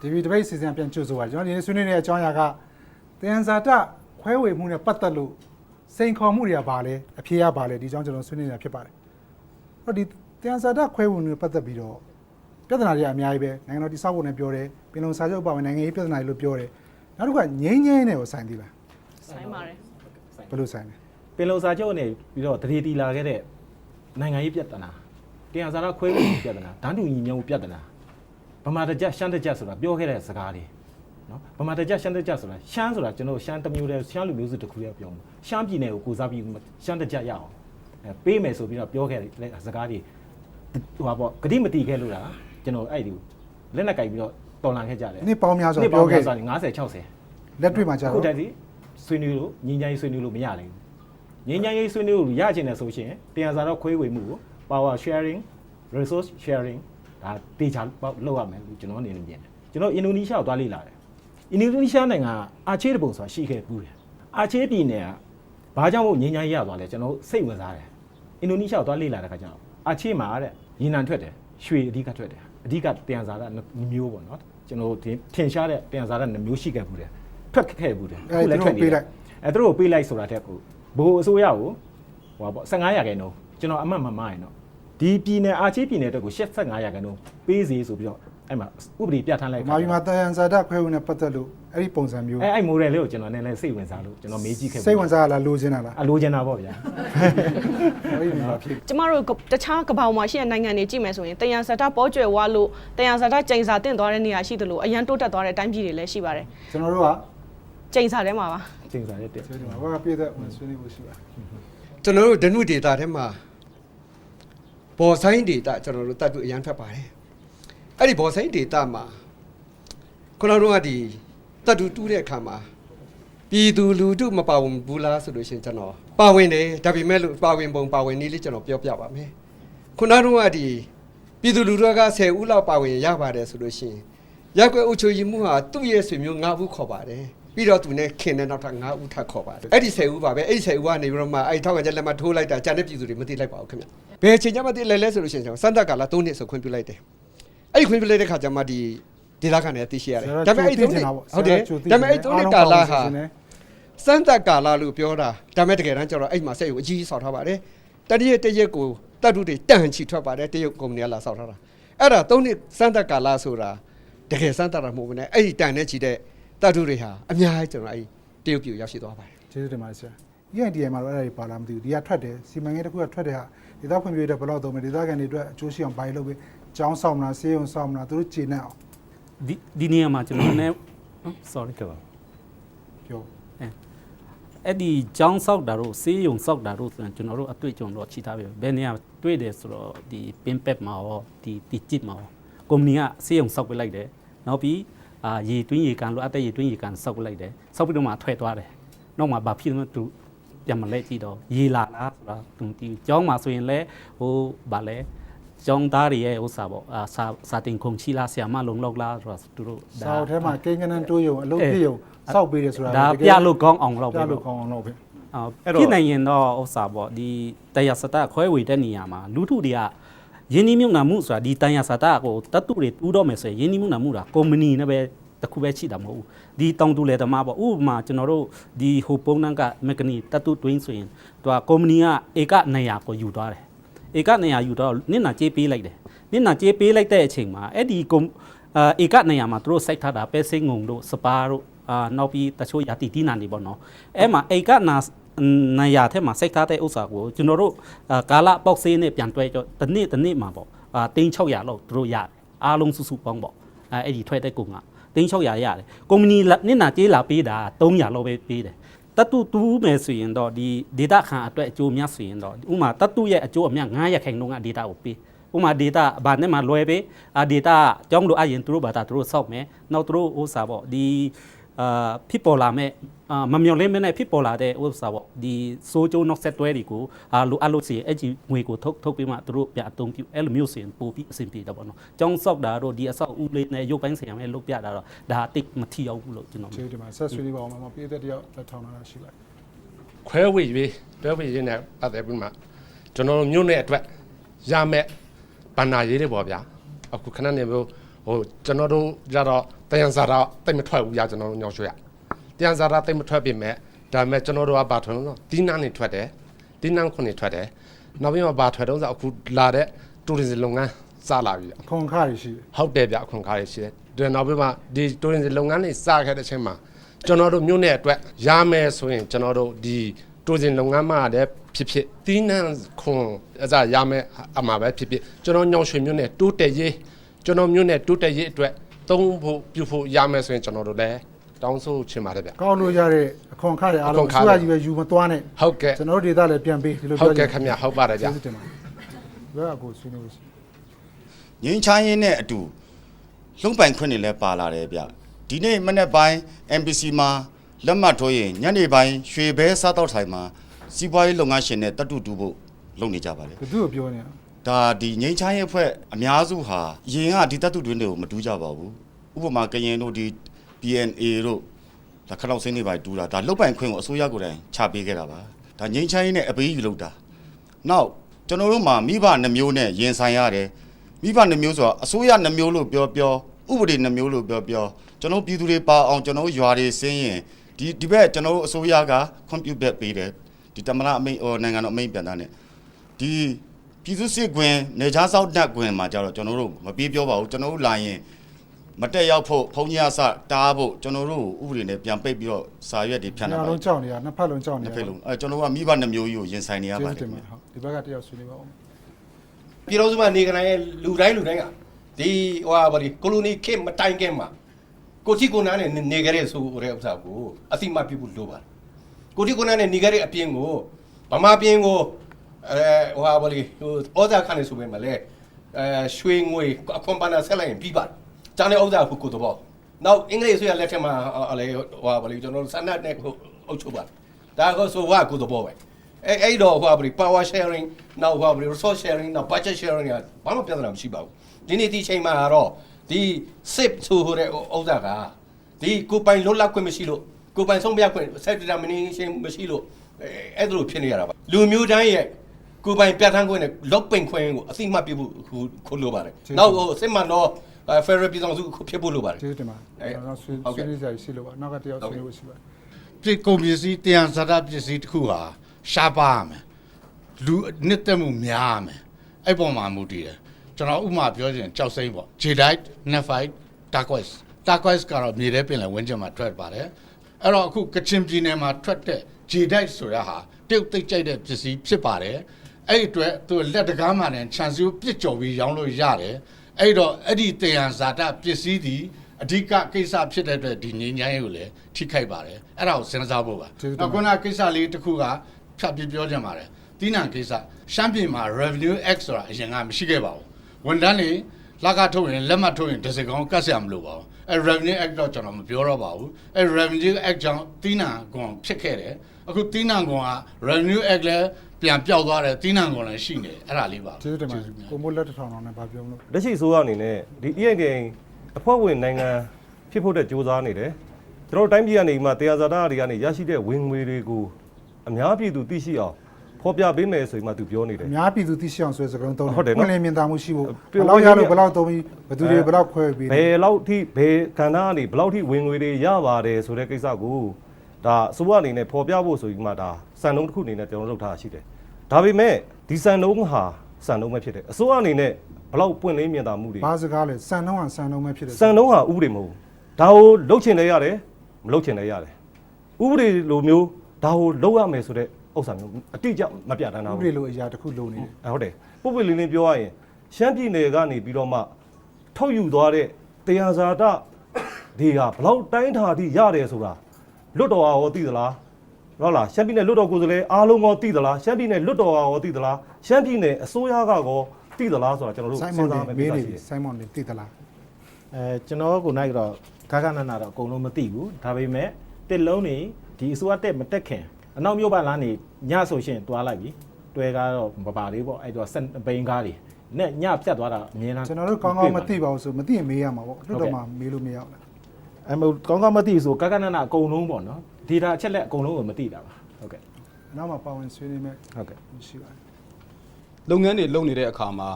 ဒီဗီဒီဘိတ်စီစဉ်ပြန်ကြိုဆိုပါကျွန်တော်ဒီနေ့ဆွေးနွေးနေတဲ့အကြောင်းအရာကတယံဇာတခွဲဝေမှုနဲ့ပတ်သက်လို့စိန်ခေါ်မှုတွေကဘာလဲအဖြေရဘာလဲဒီအကြောင်းကျွန်တော်ဆွေးနွေးနေတာဖြစ်ပါတယ်။အဲ့တော့ဒီတယံဇာတခွဲဝေမှုနဲ့ပတ်သက်ပြီးတော့ပြဿနာတွေကအများကြီးပဲနိုင်ငံတော်တိစောက်ဖို့နဲ့ပြောတယ်ပင်လုံစာချုပ်ပါဝင်နိုင်ငံရေးပြဿနာတွေလို့ပြောတယ်နောက်တစ်ခုကငြိမ်းငြိမ်းနဲ့ကိုဆိုင်သေးလားဆိုင်ပါတယ်ဘယ်လိုဆိုင်လဲပင်လုံစာချုပ်နဲ့ပြီးတော့တရေတီလာခဲ့တဲ့နိုင်ငံရေးပြဿနာတရားစာရခွဲလို့ပြဿနာဒန်းတူညီမျှမှုပြဿနာ ဗမာတကြရှမ်းတကြဆိုတာပြောခဲ့တဲ့စကားတွေနော်ဗမာတကြရှမ်းတကြဆိုတာရှမ်းဆိုတာကျွန်တော်ရှမ်းတစ်မျိုးတည်းရှမ်းလူမျိုးစုတစ်ခုတည်းပြောမှာရှမ်းပြည်နယ်ကိုကိုစားပြီးရှမ်းတကြရအောင်အဲပေးမယ်ဆိုပြီးတော့ပြောခဲ့တဲ့စကားတွေဟိုပါပေါ့ဂတိမတီခဲ့လို့လားကျွန်တော်အဲ့ဒီလက်နဲ့ကြိုက်ပြီးတော့တော်လန်ခဲ့ကြတယ်နေ့ပေါင်းများစွာနှစ်ပြောပေါင်းခဲ့များစွာ50 60လက်တွေ့မှာကြာအခုတော့တက်စီဆွေးနွေးလို့ငင်းချိုင်းဆွေးနွေးလို့မရနိုင်ဘူးငင်းချိုင်းရေးဆွေးနွေးလို့ရချင်တယ်ဆိုရှင်တရားစာတော့ခွဲဝေမှုကို power sharing resource sharing ဒါတေချာလောက်ရမယ်လို့ကျွန်တော်အနေနဲ့မြင်တယ်ကျွန်တော်အင်ဒိုနီးရှားကိုသွားလေ့လာတယ်အင်ဒိုနီးရှားနိုင်ငံကအာချေးတပုံဆိုတာရှိခဲ့ဘူးတယ်အာချေးပြည်နယ်ကဘာကြောင့်မို့ငင်းချိုင်းရသွားလဲကျွန်တော်စိတ်ဝင်စားတယ်အင်ဒိုနီးရှားကိုသွားလေ့လာတဲ့ခါကျတော့အာချေးမှာတဲ့ရေနံထွက်တယ်ရွှေအဓိကထွက်တယ်အဓိကတရားစာရမျိုးပေါ့နော်ကျွန်တော်ထင်ရှားတဲ့တရားစာရမျိုးရှိခဲ့ဘူးတယ်ထွက်ခဲ့ဘူးတယ်အဲ့ဒါသူတို့ပေးလိုက်အဲသူတို့ကိုပေးလိုက်ဆိုတာတဲ့ကိုဘိုးအစိုးရကိုဟိုပါပေါ့15ရာခိုင်နှုန်းကျွန်တော်အမှတ်မမှန်ရင်တော့ ဒီပြည်နယ်အာချေးပြည်နယ်အတွက်ကို85ရာခိုင်နှုန်းပေးစီဆိုပြီးတော့အဲ့မှာဥပဒေပြဋ္ဌာန်းလိုက်မာပြည်မှာတယံဇာတခွဲဝေနဲ့ပတ်သက်လို့အဲ့ဒီပုံစံမျိုးအဲအဲ့မိုဒယ်လေးကိုကျွန်တော်နည်းနည်းစိတ်ဝင်စားလို့ကျွန်တော်မေးကြည့်ခဲ့စိတ်ဝင်စားလားလိုချင်တာလားအလိုချင်တာပေါ့ဗျာအဲ့ဒီမှာဖြစ်ကျမတို့ကတခြားကမ္ဘာပေါ်မှာရှိတဲ့နိုင်ငံတွေကြည့်မယ်ဆိုရင်တယံဇာတာပေါ်ကျွယ်ဝလို့တယံဇာတာကျိန်စာတင့်သွားတဲ့နေရာရှိသလိုအရန်တိုးတက်သွားတဲ့တိုင်းပြည်တွေလည်းရှိပါတယ်ကျွန်တော်တို့ကကျိန်စာထဲမှာပါကျင်းစားရက်တဲ့ဆွေးနွေးမှာဘာပြည့်တဲ့ဝင်ဆွေးနွေးဖို့ရှိပါကျွန်တော်တို့ဒနုဒေတာထဲမှာ ဘော်ဆိုင်ဒေတာကျွန်တော်တို့တတ်ပြီးအရန်ထွက်ပါတယ်အဲ့ဒီဘော်ဆိုင်ဒေတာမှာခုနကတော့ကဒီတတ်တူတူးတဲ့အခါမှာပြည်သူလူထုမပါဝင်ဘူးလားဆိုလို့ရှိရင်ကျွန်တော်ပါဝင်တယ်ဒါပေမဲ့လို့ပါဝင်ပုံပါဝင်နည်းလေးကျွန်တော်ပြောပြပါမယ်ခုနကတော့ကဒီပြည်သူလူထုက10ဦးလောက်ပါဝင်ရပါတယ်ဆိုလို့ရှိရင်ရက်ွက်အုပ်ချုပ်ရေးမှုဟာသူ့ရဲ့ဆွေမျိုး9ဦးခေါ်ပါတယ်ပြီးတော့သူနဲ့ခင်တဲ့နောက်ထပ်9ဦးထပ်ခေါ်ပါတယ်အဲ့ဒီ10ဦးပါပဲအဲ့ဒီ10ဦးကနေပြီးတော့မှအဲ့ဒီထောက်ခံချက်လက်မှတ်ထိုးလိုက်တာဂျန်တဲ့ပြည်သူတွေမသိလိုက်ပါဘူးခင်ဗျ ဘယ်အချိန်ကျမှသိလိုက်လဲဆိုလို့ရှိရင်ကျွန်တော်စန္ဒကာလာ3နှစ်ဆိုခွင့်ပြုလိုက်တယ်အဲ့ဒီခွင့်ပြုလိုက်တဲ့ခါကျမှဒီဒေသခံတွေသိရှိရတယ်ဒါပေမဲ့အဲ့ဒီ3နှစ်ဟုတ်တယ်ဒါပေမဲ့အဲ့ဒီ3နှစ်ကာလာဟာစမ်းသက်ကာလလို့ပြောတာဒါမဲ့တကယ်တမ်းကျတော့အဲ့မှာစက်ရုံအကြီးကြီးဆောက်ထားပါတယ်တတိယတရက်ကိုတတ်တူတွေတန်ချီထွက်ပါတယ်တရုတ်ကုမ္ပဏီကလာဆောက်ထားတာအဲ့ဒါသုံးနှစ်စမ်းသက်ကာလဆိုတာတကယ်စမ်းသက်တာမဟုတ်ဘူးねအဲ့ဒီတန်နဲ့ချီတဲ့တတ်တူတွေဟာအများကြီးကျွန်တော်အဲ့တရုတ်ပြည်ရောက်ရှိသွားပါတယ်ကျေးဇူးတင်ပါတယ်ဆရာ ENDI မှာတော့အဲ့ဒါတွေပါလားမသိဘူးဒီကထွက်တယ်စီမံကိန်းတစ်ခုကထွက်တဲ့ဟာ ဒေသဖွံ့ဖြိုးရေးအတွက်ဘယ်လောက်သုံးမလဲဒေသခံတွေအတွက်အကျိုးရှိအောင်ဘာတွေလုပ်ပေးကျောင်းဆောင်မလားဆေးရုံဆောင်မလားသူတို့ကျေနပ်အောင်ဒီဒီနေရာမှာကျွန်တော်နည်း sorry ကဲပါပြောအဲ့ဒီကြောင်းဆောက်တာတို့ဆေးရုံဆောက်တာတို့ဆိုရင်ကျွန်တော်တို့အတွေ့အကြုံတော့ချိထားပြီဘယ်နေရာတွေ့တယ်ဆိုတော့ဒီပင်ပက်မှာရောဒီတီချစ်မှာရောကုမ္ပဏီကဆေးရုံဆောက်ပေးလိုက်တယ်နောက်ပြီးအာရေတွင်းရေကန်လိုအပ်တဲ့ရေတွင်းရေကန်ဆောက်ပေးလိုက်တယ်ဆောက်ပြီးတော့မှထွက်သွားတယ်နောက်မှဘာဖြစ်လဲသူ ပြန်မလဲကြည့်တော့ရေလာလားဆိုတာသူတီကျောင်းမှာဆိုရင်လည်းဟိုဗာလဲကျောင်းသားတွေရဲ့ဥစ္စာပေါ့အာစာစာတင်ခုံချီလားဆရာမလုံလောက်လားဆိုတာသူတို့ဒါစာအုပ်ထဲမှာကိန်းကနန်းတိုးရုံအလုပ်ပြရုံစောက်ပေးတယ်ဆိုတာဒါပြလို့ကောင်းအောင်လောက်ပြပဲလို့ကောင်းအောင်လုပ်ပဲအော်ဖြစ်နိုင်ရင်တော့ဥစ္စာပေါ့ဒီတရားစတခွဲဝေတဲ့နေရာမှာလူထုတွေကယင်းနှမြုံနာမှုဆိုတာဒီတရားစတကိုတတ်တူတွေတူးတော့မယ်ဆိုရင်ယင်းနှမြုံနာမှုတာကုမ္ပဏီနဲ့ပဲ တစ်ခုပဲရှိတာမဟုတ်ဘူးဒီတောင်တူလေသမားပေါ့ဥပမာကျွန်တော်တို့ဒီဟိုပုံနှံကမက်ကနီတတ်တူတွင်းဆိုရင်သူကကုမ္ပဏီကဧက200ကိုယူသွားတယ်ဧက200ယူတော့နင့်နာကြေးပေးလိုက်တယ်နင့်နာကြေးပေးလိုက်တဲ့အချိန်မှာအဲ့ဒီကုမ္အာဧက200မှာသူတို့စိုက်ထားတာပဲစိတ်ငုံတို့စပါတို့အာနောက်ပြီးတချို့ယာတီတီနာနေပေါ့နော်အဲ့မှာဧကနာနာယာထဲမှာစိတ်ထားတဲ့ဥစ္စာကိုကျွန်တော်တို့အာကာလပေါက်ဆေးနဲ့ပြန်တွဲကြတစ်နေ့တစ်နေ့မှာပေါ့အာတင်း600လောက်သူတို့ရတယ်အားလုံးစုစုပေါင်းပေါ့အဲအဲ့ဒီထွက်တဲ့ကုန်က တင်း600ရတယ်ကုမ္ပဏီနစ်နာကြေးလာပေးတာ300လောက်ပဲပေးတယ်တတ်တူတူးမယ်ဆိုရင်တော့ဒီ data ခံအတွက်အကျိုးများဆိုရင်တော့ဥမာတတ်တူရဲ့အကျိုးအများ900ခိုင်နှုန်းက data ကိုပေးဥမာ data ဘာနဲ့မှလွယ်ပေးအာ data ကြောင်းလို့အရင်သူတို့ဘာသာသူတို့စောက်မယ်နောက်သူတို့ဥစ္စာပေါ့ဒီအာဖြစ်ပေါ်လာမဲ့ အာမမျော်လင့်မဲ့နဲ့ဖြစ်ပေါ်လာတဲ့ဥစ္စာပေါ့ဒီစိုးကျိုးနောက်ဆက်တွဲတွေကိုအာလိုအပ်လို့စီအဲ့ဒီငွေကိုထုတ်ထုတ်ပြီးမှသူတို့ပြန်အသုံးပြုအဲ့လိုမျိုးစီရင်ပို့ပြီးအဆင်ပြေတယ်ပေါ့နော်။ကျောင်းဆောက်တာတို့ဒီအဆောက်အဦလေးနဲ့ရုပ်ပိုင်းဆိုင်ရာမဲ့လုပ်ပြတာတော့ဒါအတိတ်မထီအောင်ဘူးလို့ကျွန်တော်ကျေးဇူးတင်ပါတယ်ဆက်ဆွေးနွေးပါအောင်မှာပြည်သက်တယောက်လက်ထောင်လာတာရှိပါတယ်ခွဲဝေ၍တွဲဝေရင်းနဲ့ပတ်သက်ပြီးမှကျွန်တော်တို့မြို့နယ်အတွက်ရမယ်ဗန္နာရေးတွေပေါ့ဗျာအခုခဏနေမျိုးဟိုကျွန်တော်တို့ကြတော့တယံဇာတာတိတ်မထွက်ဘူးရကျွန်တော်တို့ညောင်ရွှေရ တယံဇာတာတိတ်မထွက်ပြင်မဲ့ဒါပေမဲ့ကျွန်တော်တို့ကဘာထွက်လို့လဲဒီနာနေထွက်တယ်ဒီနာခုနေထွက်တယ်နောက်ပြီးမှဘာထွက်တော့ဆိုအခုလာတဲ့တူရစ်လုပ်ငန်းစလာပြီအခွန်အခါရရှိတယ်ဟုတ်တယ်ဗျအခွန်ခါရရှိတယ်ဒါနောက်ပြီးမှဒီတိုရင်စီလုပ်ငန်းတွေစခဲ့တဲ့အချိန်မှာကျွန်တော်တို့မြို့နယ်အတွက်ရမယ်ဆိုရင်ကျွန်တော်တို့ဒီတိုရင်လုပ်ငန်းမှာလည်းဖြစ်ဖြစ်တီးနှံခွန်အစားရမယ်အမှာပဲဖြစ်ဖြစ်ကျွန်တော်ညောင်ရွှေမြို့နယ်တိုးတက်ရေးကျွန်တော်မြို့နယ်တိုးတက်ရေးအတွက်သုံးဖို့ပြုဖို့ရမယ်ဆိုရင်ကျွန်တော်တို့လည်း တောင်းဆိုချင်ပါတယ်ဗျကောက်လို့ရတဲ့အခွန်အခါရအားလုံးအခွန်အအခါစိုးရကြီးပဲယူမသွားနဲ့ဟုတ်ကဲ့ကျွန်တော်တို့ဒေသလည်းပြန်ပေးဒီလိုဟုတ်ပြောကဲ့ခင်ဗျဟုတ်ပါတယ်ဗျကျေးဇူးတင်ပါတယ်ဘယ်အကိုဆွေးနွေးလို့ရှိငင်းချားရင်နဲ့အတူလုံပိုင်ခွင့်တွေလည်းပါလာတယ်ဗျဒီနေ့မနေ့ပိုင်း MPC မှာလက်မှတ်ထိုးရင်ညနေပိုင်းရွှေဘဲစားတော့ထိုင်မှာစီးပွားရေးလုပ်ငန်းရှင်နဲ့တတ်တူတူဖို့လုပ်နေကြပါတယ်ဘယ်သူ့ကိုပြောနေတာဒါဒီငင်းချားရင်အဖွဲ့အများစုဟာအရင်ကဒီတတ်တူတွင်းတွေကိုမတူးကြပါဘူးဥပမာကရင်တို့ဒီ PNA တို့ဒါခလောက်စင်းတွေပါတူးတာဒါလုံပိုင်ခွင့်ကိုအစိုးရကိုယ်တိုင်ချပေးခဲ့တာပါဒါငင်းချားရင်နဲ့အပေးယူလုပ်တာနောက်ကျွန်တော်တို့မှာမိဘနှမျိုးနဲ့ရင်ဆိုင်ရတယ်မိဘနှမျိုးဆိုတာအစိုးရနှမျိုးလို့ပြောပြောဥပဒေနှမျိုးလို့ပြောပြောကျွန်တော်ပြည်သူတွေပါအောင်ကျွန်တော်ရွာတွေဆင်းရင်ဒီဒီဘက်ကျွန်တော်အစိုးရကခွန်ပြုတ်ပေးတယ်ဒီတမနာအမိန်ဟိုနိုင်ငံတော်အမိန်ပြန်တာ ਨੇ ဒီပြည်သူစစ်ကွင်းနေချားစောက်တက်ကွင်းမှာကြတော့ကျွန်တော်တို့မပြေးပြောပါဘူးကျွန်တော်တို့လာရင် မတက်ရောက်ဖို့ဖုံကြီးအစတားဖို့ကျွန်တော်တို့ဥပဒေနဲ့ပြန်ပိတ်ပြီးတော့စာရွက်တွေဖြန့်ညတာပါလုံးကြောက်နေတာနှစ်ဖက်လုံးကြောက်နေနှစ်တာဖက်လုံးအဲကျွန်တော်ကမိဘနှမျိုးကြီးကိုရင်ဆိုင်နေရကျေးပါဇူးတတင်ယ်ပါတယ်ဟုတ်ဒီဘက်ကတယောက်ဆွေးနွေးပါဦးပြည်တော်စုမှာနေကြတဲ့လူတိုင်းလူတိုင်းကဒီဟိုဟာဗာဒီကိုလိုနီခေတ်မတိုင်ခင်မှာကိုချီကိုနားနဲ့နေကြတဲ့ဆိုတဲ့ဥစ္စာကိုအတိမတ်ပြဖို့လိုပါတယ်ကိုချီကိုနားနဲ့နေကြတဲ့အပြင်ကိုဗမာပြင်ကိုအဲဟိုဟာဗာဒီဟိုဩဇာခံနေဆိုပေမဲ့လည်းအဲရွှေငွေအခွန်ပန်းဆက်လိုက်ရင်ပြီးပါတယ် ကျန်တဲ့ဥစ္စာကိုကိုတော့နောက်အင်္ဂလိပ်ဆိုရလက်ထက်မှာအလေဟိုဟာဗာဒီကျွန်တော်တို့စနတ်နဲ့အုပ်ချုပ်ပါတယ်ဒါကဆိုဝါကိုတော့ပဲအဲ့အဲ့တော့ဟိုပါ power sharing နောက်ဟိုပါ resource sharing နောက် budget sharing ကဘာမှပြဿနာမရှိပါဘူးဒီနေ့ဒီချိန်မှာတော့ဒီ SIP ဆိုတဲ့ဥစ္စာကဒီကိုပိုင်လွတ်လပ်ခွင့်မရှိလို့ကိုပိုင်ဆုံးဖြတ်ခွင့် self determination မရှိလို့အဲ့ဒါလိုဖြစ်နေရတာပါလူမျိုးတိုင်းရဲ့ကိုပိုင်ပြဋ္ဌာန်းခွင့်နဲ့ lock ပင်ခွင့်ကိုအသိမှတ်ပြုဖို့ခုလိုပါတယ်နောက်ဟိုစစ်မှန်တော့ federal ပြည်ထောင်စုဖြစ်ဖို့လိုပါတယ်ကျေးဇူးတင်ပါတယ်ကျွန်တော်ဆွေးဆွေးနွေးကြရရှိလို့ပါနောက်ကတယောက်ဆွေးနွေးဖို့ရှိပါတယ်ပြည်ကုန်ပစ္စည်းတယံဇာတပစ္စည်းတစ်ခုဟာရှားပါရမယ်လူနှစ်သက်မှုများရမယ်အဲ့ပေါ်မှာမူတည်တယ်ကျွန်တော်ဥပမာပြောချင်ကြောက်စိမ့်ပေါ့ Jadeite Nephite Turquoise Turquoise ကတော့မြေထဲပင်လယ်ဝန်းကျင်မှာထွက်ပါတယ်အဲ့တော့အခုကချင်ပြည်နယ်မှာထွက်တဲ့ Jadeite ဆိုရဟာတရုတ်သိပ်ကြိုက်တဲ့ပစ္စည်းဖြစ်ပါတယ်အဲ့ဒီအတွက်သူလက်တကားမှလည်းခြံစည်းကိုပြစ်ကြော်ပြီးရောင်းလို့ရတယ် အဲ့တော့အဲ့ဒီတယံဇာတပစ္စည်းဒီအဓိကကိစ္စဖြစ်တဲ့အတွက်ဒီငင်းချိုင်းကိုလည်းထိခိုက်ပါတယ်အဲ့ဒါကိုစဉ်းစားဖို့ပါကျေးဇူးတင်ပါနောက်ခုနကိစ္စလေးတစ်ခုကဖြတ်ပြပြောကြပါတယ်တီးနံကိစ္စရှမ်းပြည်မှာ revenue act ဆိုတာအရင်ကမရှိခဲ့ပါဘူးဝန်ထမ်းတွေလက်ကထုတ်ရင်လက်မှတ်ထုတ်ရင်တစ်စကောင်ကတ်ဆရာမလို့ပါဘူးအဲ revenue act တော့ကျွန်တော်မပြောတော့ပါဘူးအဲ revenue act ကြောင့်တီးနံကွန်ဖြစ်ခဲ့တယ်အခုတီးနံကွန်က revenue act လည်း ပြန်ပြောက်သွားတယ်တီးနံကွန်လည်းရှိနေတယ်အဲ့ဒါလေးပါကျေးဇူးတင်ပါတယ်ကိုမိုးလက်တစ်ထောင်အောင်နဲ့ဗာပြောမလို့လက်ရှိအစိုးရအနေနဲ့ဒီ ENK အဖွဲ့ဝင်နိုင်ငံဖြစ်ဖို့တဲ့စ조사နေတယ်ကျွန်တော်တို့တိုင်းပြည်ကနေမှတရားဇာတာတွေကနေရရှိတဲ့ဝင်ငွေတွေကိုအများပြည်သူသိရှိအောင်ဖော်ပြပေးမယ်ဆိုရင်မှသူပြောနေတယ် အများပြည်သူသိရှိအောင်ဆိုတဲ့စကားလုံးသုံးဟုတ်တယ်နော်ပွင့်လင်းမြင်သာမှုရှိဖို့ပြဘယ်လောက်ရလို့ဘယ်လောက်သုံးပြီးဘယ်သူတွေဘယ်လောက်ခွဲပြီးဘယ်လောက်ထိဘယ်ကဏ္ဍကနေဘယ်လောက်ထိဝင်ငွေတွေရပါတယ်ဆိုတဲ့ကိစ္စကိုဒါအစိုးရအနေနဲ့ဖော်ပြဖို့ဆိုပြီးမှဒါစံနှုန်းတစ်ခုအနေနဲ့ကျွန်တော်လုပ်ထားတာရှိတယ် ဒါပေမဲ့ဒီစံနှုန်းဟာစံနှုန်းပဲဖြစ်တယ်အစိုးရအနေနဲ့ဘယ်လောက်ပွင့်လင်းမြင်သာမှုတွေဘာစကားလဲစံနှုန်းကစံနှုန်းပဲဖြစ်တယ်စံနှုန်းဟာဥပဒေမဟုတ်ဘူးဒါကိုလှုပ်ချင်လည်းရတယ်မလှုပ်ချင်လည်းရတယ်ဥပဒေလိုမျိုးဒါကိုလှုပ်ရမယ်ဆိုတဲ့ဥစ္စာမျိုးအတိအကျမပြဋ္ဌာန်းတာဥပဘူးဒေလိုအရာတစ်ခုလိုနေတယ်အဲဟုတ်တယ်ပုပ်ပွေလင်းလင်းပြောရရင်ရှမ်းပြည်နယ်ကနေပြီးတော့မှထုတ်ယူသွားတဲ့တရားဇာတတွေကဘလောက်တိုင်းထာထိရတယ်ဆိုတာလွတ်တော်ဟာရောသိသလား ဟုတ်လားရှမ်းပြည်နယ်လွတ်တော်ကိုယ်စားလှယ်အားလုံးကောသိသလားရှမ်းပြည်နယ်လွတ်တော်ဟာရောသိသလားရှမ်းပြည်နယ်အစိုးရကကောသိသလားဆိုတာကျွန်တော်တို့ဆိုင်းမွစဉ်းန်စားတွေမယ်မေးကိစ္စနေရှိတယ်ပြီဆိုင်းမွန်တွေသိသလားအဲကျွန်တော်ကိုနိုင်ကတော့ခါခါနာနာတော့အကုန်လုံးမသိဘူးဒါပေမဲ့တစ်လုံးနေဒီအစိုးရတက်မတက်ခင်အနောက်မြို့ပါလမ်းနေညဆိုရှင်တွားလိုက်ပြီတွဲကားတော့မပါလေးပေါ့အဲ့တော့စက်ဘိန်းကားတွေနဲ့ညဖြတ်သွားတာအမြင်လားကျွန်တော်တို့ကောင်းကောင်းမသိပါဘူးဆိုမသိရင်မေးရမှာပေါ့လွတ်တော်မှာမေးလို့မရဘူးလားအမကောင်းကောင်းမသိဆိုခါခါနာနာအကုန်လုံးပေါ့နော် ဒေတာအချက်လက်အကုန်လုံးကိုမသိတာပါဟုတ်ကဲ့နောက်မှပါဝင်ဆွေးနွေးမယ်ဟုတ်ကဲ့ရှိပါတယ်လုပ်ငန်းတွေလုပ်နေတဲ့အခါမှာ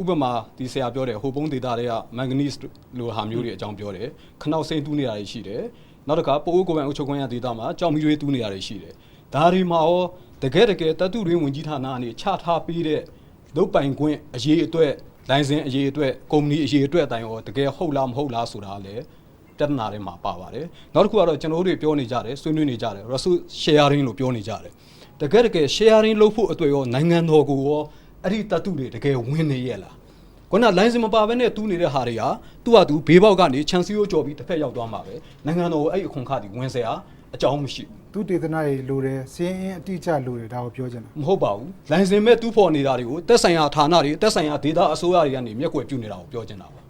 ဥပမာဒီဆရာပြောတယ်ဟိုပုံးဒေတာတွေကမန်ဂနီစ်လိုဟာမျိုးတွေအကြောင်းပြောတယ်ခနောက်စိမ့်တူးနေတာတွေရှိတယ်နောက်တစ်ခါပိုအိုးကိုပိုင်အုပ်ချုပ်ခွင့်ရဒေတာမှာကြောင်မီတွေတူးနေတာတွေရှိတယ်ဒါတွေမှာရောတကယ်တကယ်တတုရင်းဝင်ကြီးဌာနကနေချထားပြီးတဲ့လုတ်ပိုင်ခွင့်အရေးအတွက်လိုင်စင်အရေးအတွက်ကုမ္ပဏီအရေးအတွက်အတိုင်းရောတကယ်ဟုတ်လားမဟုတ်လားဆိုတာလည်း ပြဿနာတွေမှာပါပါတယ်နောက်တစ်ခုကတော့ကျွန်တော်တို့တွေပြောနေကြတယ်ဆွေးနွေးနေကြတယ် Russell sharing လို့ပြောနေကြတယ်တကယ်တကယ် sharing လုပ်ဖို့အတွက်ရောနိုင်ငံတော်ကိုရောအဲ့ဒီတတုတွေတကယ်ဝင်နေရဲ့လားခုနလိုင်းစင်မပါဘဲနဲ့တူးနေတဲ့ဟာတွေကသူ့ဟာသူဘေးပေါက်ကနေချန်စီကိုကြော်ပြီးတစ်ဖက်ရောက်သွားမှာပဲနိုင်ငံတော်ကိုအဲ့ဒီအခွန်ခါတီဝင်စရာအကြောင်းမရှိသူတေသနာတွေလိုတယ်စီးရင်အတိအကျလိုတယ်ဒါကိုပြောချင်တာဘူးမဟုတ်ပါဘူးလိုင်းစင်မဲ့တူးဖော်နေတာတွေကိုတက်ဆိုင်ရာဌာနတွေတက်ဆိုင်ရာဒေတာအစိုးရတွေကနေမျက်ကွယ်ပြုနေတာကိုပြောချင်တာပါ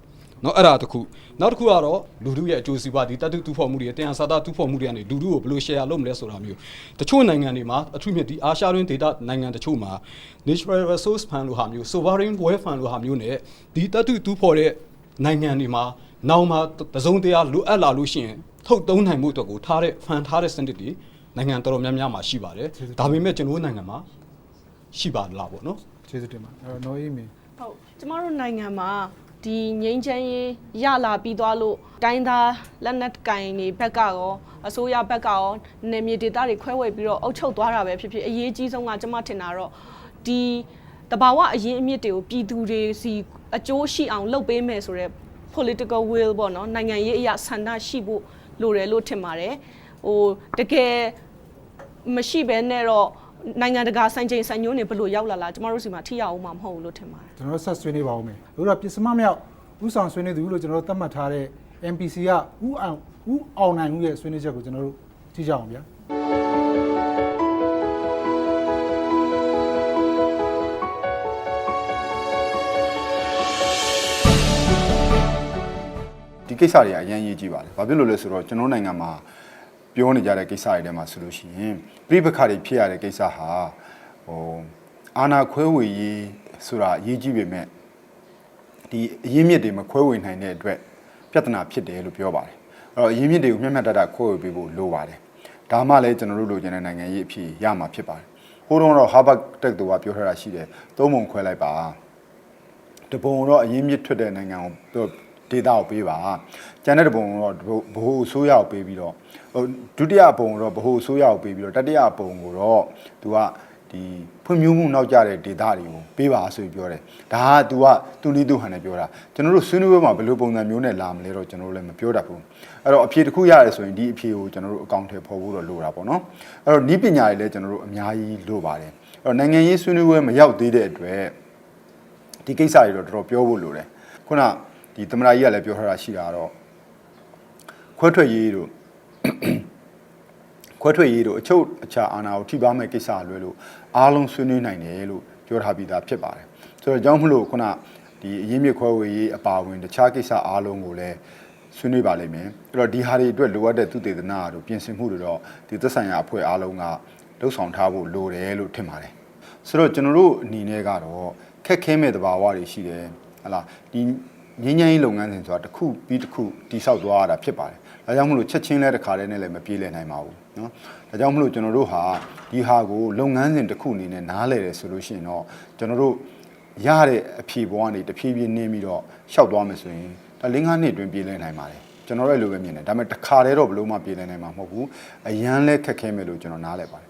เนาะအဲ့ဒါတစ်ခုနောက်တစ်ခုကတော့လူထုရဲ့အကျိုးစီးပွားဒီတတ်တူတူဖော်မှုတွေတရားစာတာတူဖော်မှုတွေကနေလူထုကိုဘယ်လို share လုပ်မလဲဆိုတာမျိုးတချို့နိုင်ငံတွေမှာအထူးမြတ်ဒီအာရှတွင်းဒေတာနိုင်ငံတချို့မှာ natural resource fund လို့ဟာမျိုး sovereign wealth fund လို့ဟာမျိုးနဲ့ဒီတတ်တူတူဖော်တဲ့နိုင်ငံတွေမှာနောက်မှာတစုံတရာလိုအပ်လာလို့ရှိရင်ထုတ်သုံးနိုင်မှုအတွက်ကိုထားတဲ့ fund ထားတဲ့စနစ်တွေနိုင်ငံတော်တော်များများမှာရှိပါတယ်ဒါပေမဲ့ကျွန်တော်တို့နိုင်ငံမှာရှိပါလားပေါ့နော် ကျေးဇူးတင်ပါတယ်အဲ့တော့နော်အေးမင်း ဟုတ်ကျမတို့နိုင်ငံမှာ ဒီငိမ့်ချမ်းရေးရလာပြီးသွားလို့တိုင်းသားလက်နက်ကင်တွေဘက်ကရောအစိုးရဘက်ကရောနေမြေဒေသတွေခွဲဝေပြီးတော့အုပ်ချုပ်သွားတာပဲဖြစ်ဖြစ်အရေးကြီးဆုံးကကျမထင်တာတော့ဒီတဘာဝအရင်အမြစ်တွေကိုပြည်သူတွေစီအကျိုးရှိအောင်လုပ်ပေးမယ်ဆိုတော့ political will ပေါ့နော်နိုင်ငံရေးအရာဆန္ဒရှိဖို့လိုတယ်လို့ထင်ပါတယ်ဟိုတကယ်မရှိဘဲနဲ့တော့ နိုင်ငံတကာစံချိန်စံညွှန်းတွေဘယ်လိုရောက်လာလားကျမတို့စီမှာထိရအောင်မှာမဟုတ်ဘူးလို့ထင်ပါတယ်ကျွန်တော်တို့ဆက်ဆွေးနွေးပါဦးမယ်အခုတော့ပြစ်စမမြောက်ဥဆောင်ဆွေးနွေးသူလို့ကျွန်တော်တို့သတ်မှတ်ထားတဲ့ MPC ကဥအောင်ဥအောင်နိုင်ဦးရဲ့ဆွေးနွေးချက်ကိုကျွန်တော်တို့ကြည့်ကြအောင်ဗျာဒီကိစ္စတွေကအရင်ရေးကြည့်ပါလေ။ဘာဖြစ်လို့လဲဆိုတော့ကျွန်တော်နိုင်ငံမှာ ပြောနေကြတဲ့ကိစ္စတွေထဲမှာဆိုလို့ရှိရင်ပြိပခါတွေဖြစ်ရတဲ့ကိစ္စဟာဟိုအာနာခွဲဝေရေးဆိုတာအရေးကြီးပေမဲ့ဒီအရင်းမြစ်တွေမခွဲဝေနိုင်တဲ့အတွက်ပြဿနာဖြစ်တယ်လို့ပြောပါတယ်။အဲ့တော့အရင်းမြစ်တွေကိုမျက်မျက်တတခွဲဝေပေးဖို့လိုပါတယ်။ဒါမှလည်းကျွန်တော်တို့လိုချင်တဲ့နိုင်ငံရေးအဖြစ်ရမှာဖြစ်ပါတယ်။ဟိုတုန်းကတော့ Harvard တက္ကသိုလ်ကပြောထားတာရှိတယ်။သုံးပုံခွဲလိုက်ပါ။တပုံတော့အရင်မြစ်ထွက်တဲ့နိုင်ငံကိုဒေတာကိုပေးပါ ကျန်တဲ့တပုံတော့ဘိုးအစိုးရကိုပေးပြီးတော့ဟိုဒုတိယပုံတော့ဘိုးအစိုးရကိုပေးပြီးတော့တတိယပုံကိုတော့သူကဒီဖွံ့ဖြိုးမှုနောက်ကျတဲ့ဒေတာတွေကိုပေးပါဆိုပြီးပြောတယ်ဒါက तू ကသူနည်းသူဟန်နဲ့ပြောတာကျွန်တော်တို့ဆွေးနွေးပွဲမှာဘယ်လိုပုံစံမျိုးနဲ့လာမလဲတော့ကျွန်တော်တို့လည်းမပြောတတ်ဘူးအဲ့တော့အဖြေတစ်ခုရတယ်ဆိုရင်ဒီအဖြေကိုကျွန်တော်တို့အကောင့်ထဲပေါ်ဖို့တော့လိုတာပေါ့နော်အဲ့တော့ဤပညာတွေလည်းကျွန်တော်တို့အများကြီးလိုပါတယ်အဲ့တော့နိုင်ငံရေးဆွေးနွေးပွဲမရောက်သေးတဲ့အတွက်ဒီကိစ္စတွေတော့တော်တော်ပြောဖို့လိုတယ်ခုနဒီသမရာကြီးကလည်းပြောထားတာရှိတာကတော့ ခွဲထွက်ရေးတို့ခွဲထွက်ရေးတို့အချုပ်အခြာအာဏာကိုထိပါမဲ့ကိစ္စလွဲလို့အားလုံးဆွေးနွေးနိုင်တယ်လို့ပြောထားပြီးသားဖြစ်ပါတယ်ဆိုတော့ကြောင့်မလို့ခုနဒီအရင်မြစ်ခွဲဝေရေးအပါအဝင်တခြားကိစ္စအားလုံးကိုလည်းဆွေးနွေးပါလိမ့်မယ်အဲ့တော့ဒီဟာတွေအတွက်လိုအပ်တဲ့သူတေသနာတို့ပြင်ဆင်မှုတွေတော့ဒီသက်ဆိုင်ရာအဖွဲ့အားလုံးကလှုပ်ဆောင်ထားဖို့လိုတယ်လို့ထင်ပါတယ်ဆိုတော့ကျွန်တော်တို့အနေနဲ့ကတော့ခက်ခဲမဲ့တဘာဝတွေရှိတယ်ဟလာဒီ ငင်းငင်းရေးလုပ်ငန်းစဉ်ဆိုတာတစ်ခုပြီးတစ်ခုတိဆောက်သွားရတာဖြစ်ပါတယ်ဒါကြောင့်မလို့ချက်ချင်းလဲတစ်ခါတည်းနဲ့လည်းမပြေလည်နိုင်ပါဘူးเนาะဒါကြောင့်မလို့ကျွန်တော်တို့ဟာဒီဟာကိုလုပ်ငန်းစဉ်တစ်ခုအနေနဲ့နားလည်တယ်ဆိုလို့ရှိရင်တော့ကျွန်တော်တို့ရတဲ့အဖြေပေါ်ကနေတဖြည်းဖြည်းနင်းပြီးတော့ရှောက်သွားမယ်ဆိုရင်ဒါ၄၅နှစ်အတွင်းပြေလည်နိုင်ပါတယ်ကျွန်တော်လည်းလိုပဲမြင်တယ်ဒါပေမဲ့တစ်ခါတည်းတော့ဘယ်လို့မှပြေလည်နိုင်မှာမဟုတ်ဘူးအရန်လဲခက်ခဲမယ်လို့ကျွန်တော်နားလည်ပါတယ် ။